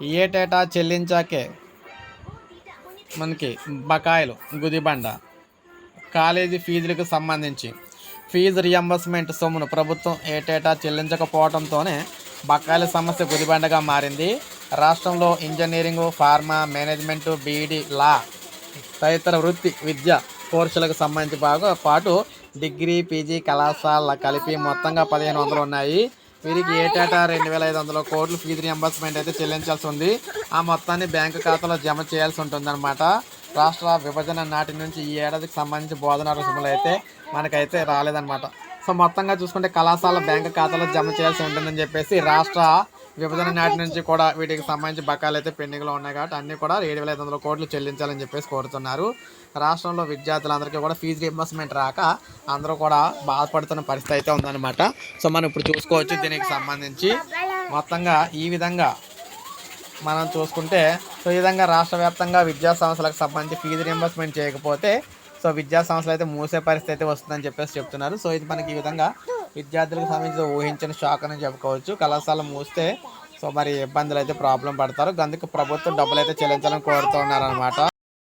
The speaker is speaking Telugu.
ఏటేటా చెల్లించాకే మనకి బకాయిలు గుదిబండ కాలేజీ ఫీజులకు సంబంధించి ఫీజు రియంబర్స్మెంట్ సొమ్మును ప్రభుత్వం ఏటేటా చెల్లించకపోవడంతోనే బకాయిల సమస్య గుదిబండగా మారింది. రాష్ట్రంలో engineering pharma management BEd law తదితర వృత్తి విద్య కోర్సులకు సంబంధించి బాగా పాటు డిగ్రీ పీజీ కళాశాల కలిపి మొత్తంగా పదిహేను వందలు ఉన్నాయి. వీరికి ఏటేటా రెండు వేల ఐదు వందల కోట్లు ఫీజు రియంబర్స్మెంట్ అయితే చెల్లించాల్సి ఉంది. ఆ మొత్తాన్ని బ్యాంకు ఖాతాలో జమ చేయాల్సి ఉంటుందన్నమాట. రాష్ట్ర విభజన నాటి నుంచి ఈ ఏడాదికి సంబంధించి బోధనా రుసుములు అయితే మనకైతే రాలేదన్నమాట. సో మొత్తంగా చూసుకుంటే కళాశాల బ్యాంకు ఖాతాలో జమ చేయాల్సి ఉంటుందని చెప్పేసి రాష్ట్ర విభజన నాటి నుంచి కూడా వీటికి సంబంధించి బకాయిలు అయితే పెండింగ్లో ఉన్నాయి కాబట్టి అన్నీ కూడా ఏడు వేల ఐదు వందల కోట్లు చెల్లించాలని చెప్పేసి కోరుతున్నారు. రాష్ట్రంలో విద్యార్థులందరికీ కూడా ఫీజు రియంబర్స్మెంట్ రాక అందరూ కూడా బాధపడుతున్న పరిస్థితి అయితే ఉందన్నమాట. సో మనం ఇప్పుడు చూసుకోవచ్చు దీనికి సంబంధించి. మొత్తంగా ఈ విధంగా మనం చూసుకుంటే సో ఈ విధంగా రాష్ట్ర వ్యాప్తంగా విద్యా సంస్థలకు సంబంధించి ఫీజు రియంబర్స్మెంట్ చేయకపోతే సో విద్యా సంస్థలు అయితే మూసే పరిస్థితి అయితే వస్తుందని చెప్పేసి చెప్తున్నారు. సో ఇది మనకి ఈ విధంగా విద్యార్థులకు సంబంధించి ఊహించిన షాక్ అని చెప్పుకోవచ్చు. కళాశాల మూస్తే సో మరి ఇబ్బందులు అయితే ప్రాబ్లం పడతారు. అందుకు ప్రభుత్వం డబ్బులు అయితే చెల్లించాలని కోరుతున్నారు అనమాట